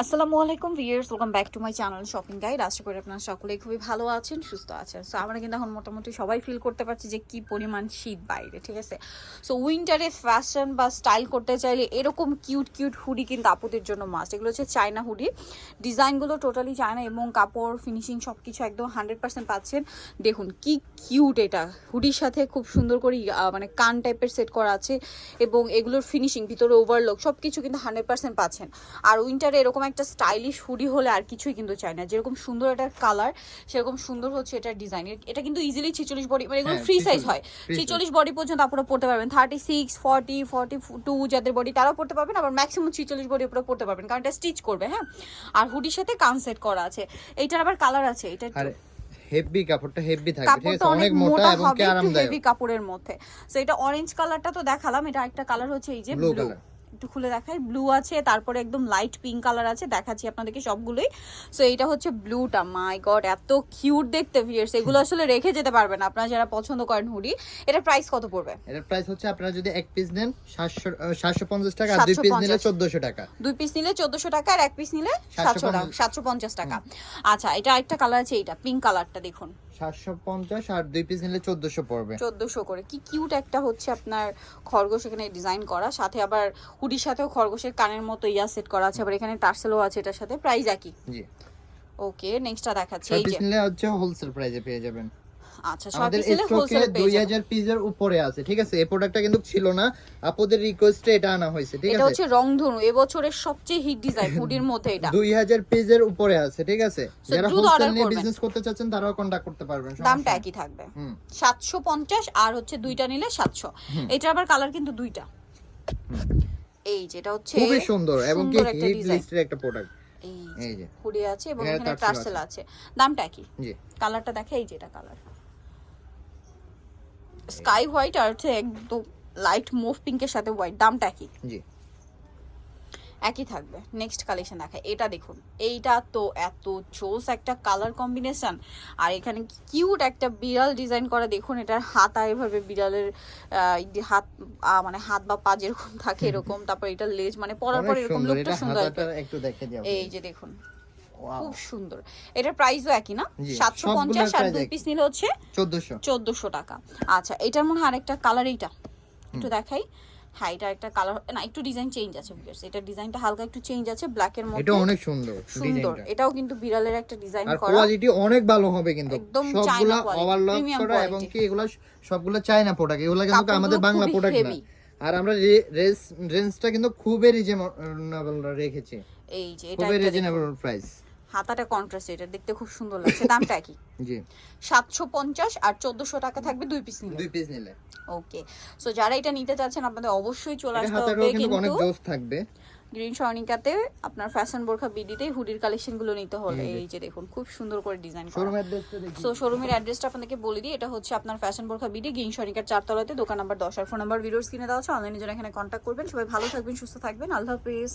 আসসালামু আলাইকুম viewers welcome back to my channel shopping guide আশা করি আপনারা সকলেই খুবই ভালো আছেন, সুস্থ আছেন। সো আমরা কিন্তু এখন মোটামুটি সবাই ফিল করতে পারছি যে কি পরিমাণ শীত বাইরে, ঠিক আছে? সো উইন্টারে ফ্যাশন বা স্টাইল করতে চাইলে এরকম কিউট কিউট হুডি কিন্তু আপুদের জন্য মাস্ট এগুলো হচ্ছে চায়না হুডি ডিজাইনগুলো টোটালি চায়না এবং কাপড় ফিনিশিং সব কিছু একদম হান্ড্রেড পার্সেন্ট পাচ্ছেন। দেখুন, কি কিউট এটা। হুডির সাথে খুব সুন্দর করে মানে কান টাইপের সেট করা আছে, এবং এগুলোর ফিনিশিং ভিতরে ওভারলোক সব কিছু কিন্তু হান্ড্রেড পার্সেন্ট পাচ্ছেন। আর উইন্টারে এরকম একটা স্টাইলিশ হুডি হলে আর কিছুই কিন্তু চাই না। যেরকম সুন্দর এটার কালার সেরকম সুন্দর হচ্ছে এটার ডিজাইন এটা কিন্তু ইজিলি ছিচল্লিশ বডি মানে এগুলো হ্যাঁ, ফ্রি সাইজ 46 হয়। free size। ছিচল্লিশ বডি পর্যন্ত আপনারা পড়তে পারবেন। Thirty six forty forty two যাদের বডি তারাও পড়তে পারবেন। আবার ম্যাক্সিমাম ছিচল্লিশ বডি উপরে পড়তে পারবেন। কারণ এটা স্টিচ করবে হ্যাঁ? আর হুডির সাথে কান সেট করা আছে। এইটার আবার কালার আছে। এটা হেভি কাপড়টা হেভি থাকবে ঠিক কাপড়টা আছে অনেক মোটা এবং কি আরামদায়ক। হেভি কাপড়ের মধ্যে। সো এটা অরেঞ্জ কালারটা তো দেখালাম। এটা একটা কালার হচ্ছে এই যে ব্লু। একটু খুলে দেখাই। ব্লু আছে তারপরে একদম লাইট পিঙ্ক কালার আছে দেখাচ্ছি আপনাদেরকে সবগুলোই। সো এটা হচ্ছে ব্লুটা মাই গড এত কিউট দেখতে ভিয়ার্স এগুলো আসলে রেখে যেতে পারবেন আপনারা যারা পছন্দ করেন হুডি এটা প্রাইস কত পড়বে? এটার প্রাইস হচ্ছে আপনারা যদি এক পিস নেন সাতশো সাতশো পঞ্চাশ টাকা আর দুই পিস নিলে 750 চোদ্দশো টাকা। দুই পিস নিলে চোদ্দশো টাকা আর এক পিস নিলে সাতশো টাকা 750 পঞ্চাশ টাকা। আচ্ছা এটা একটা কালার আছে এইটা পিঙ্ক কালারটা দেখুন। আর দুই পিস নিলে চোদ্দশো পড়বে। চোদ্দশো করে। কি কিউট একটা হচ্ছে আপনার খরগোশ এখানে ডিজাইন করা সাথে আবার হুডির সাথেও খরগোশের কানের মতো ইয়া সেট করা আছে আবার এখানে টার্সেলও আছে এটার সাথে প্রাইস একই। জি। ওকে নেক্সটটা দেখাচ্ছি এই যে। নিলে হচ্ছে হোলসেল প্রাইসে পেয়ে যাবেন। আচ্ছা আমাদের স্টকে পিসের উপরে আছে ঠিক আছে? এই প্রোডাক্টটা কিন্তু ছিল না। আপনাদের রিকোয়েস্টে এটা আনা হয়েছে ঠিক এটা হচ্ছে রংধনু এবছরের সবচেয়ে হিট ডিজাইন হুডির মধ্যে এটা। পিসের উপরে আছে ঠিক আছে? যারা দ্রুত হোলসেল নিয়ে বিজনেস করতে চাচ্ছেন তারাও কন্টাক্ট করতে পারবেন দামটা একই থাকবে। হুম। সাতশো পঞ্চাশ আর হচ্ছে দুইটা নিলে সাতশো। এটা আবার কালার কিন্তু দুইটা। এই যেটা হচ্ছে খুবই সুন্দর এবং কি হিট লিস্টের একটা প্রোডাক্ট এই যে হুডি আছে এবং এখানে টার্সেল আছে। দামটা কি? জি। কালারটা দেখে এই যেটা কালার স্কাই হোয়াইট আর হচ্ছে একদম লাইট মুভ পিঙ্কের সাথে হোয়াইট দামটা কি? জি। একই থাকবে। নেক্সট কালেকশন দেখায় এটা দেখুন। এইটা তো এত চোস একটা কালার কম্বিনেশন আর এখানে কিউট একটা বিড়াল ডিজাইন করা। দেখুন এটার হাত আর এভাবে বিড়ালের এই যে হাত মানে হাত বা পা যেরকম থাকে এরকম তারপর এটা লেজ মানে পরার পর এরকম সুন্দর। লুকটা এটা সুন্দর এই যে দেখুন খুব সুন্দর। এটার প্রাইসও একই না? সাতশো পঞ্চাশ আর দুই পিস নিলে হচ্ছে 1400 চোদ্দশো টাকা। আচ্ছা এটার মনে হয় আরেকটা কালার এইটা। একটু দেখাই। হ্যাঁ এটা একটা কালার না একটু ডিজাইন চেঞ্জ আছে বিকজ এটা ডিজাইনটা হালকা একটু চেঞ্জ আছে ব্ল্যাকের এটা মধ্যে অনেক সুন্দর সুন্দর এটাও কিন্তু বিড়ালের একটা ডিজাইন আর কোয়ালিটি অনেক ভালো হবে কিন্তু একদম সবগুলা ওভারলক করা এবং কি এগুলা সবগুলো চায়না প্রোডাক্ট এগুলা কিন্তু আমাদের বাংলা প্রোডাক্ট না। আর আমরা রেঞ্জ রেঞ্জটা কিন্তু খুবই রিজনেবল রেখেছি। এই যে এটা খুবই রিজনেবল প্রাইস হাতাটা কন্ট্রাস্ট এটা দেখতে খুব সুন্দর লাগছে দামটা কি জি। সাতশো পঞ্চাশ আর চোদ্দশো টাকা থাকবে দুই পিস নিলে। দুই পিস নিলে। ওকে সো যারা এটা নিতে চাচ্ছেন আপনাদের অবশ্যই চলে আসতে হবে কিন্তু অনেক জোস থাকবে। গ্রিন স্বর্ণিকাতে আপনার ফ্যাশন বোরখা বিডিতে হুডির কালেকশনগুলো নিতে হলে। এই যে। দেখুন খুব সুন্দর করে ডিজাইন করা। শোরুম অ্যাড্রেসটা দেখি। সো শোরুমের অ্যাড্রেসটা আপনাদেরকে বলে দিই এটা হচ্ছে আপনার ফ্যাশন বোরখা বিডি গ্রিন স্বর্ণিকার চারতলাতে দোকান নাম্বার দশ আর ফোন নাম্বার ভিডিওস কিনে দেওয়া আছে অনলাইনে যারা এখানে কন্ট্যাক্ট করবেন। সবাই ভালো থাকবেন সুস্থ থাকবেন। আল্লাহ হাফেজ।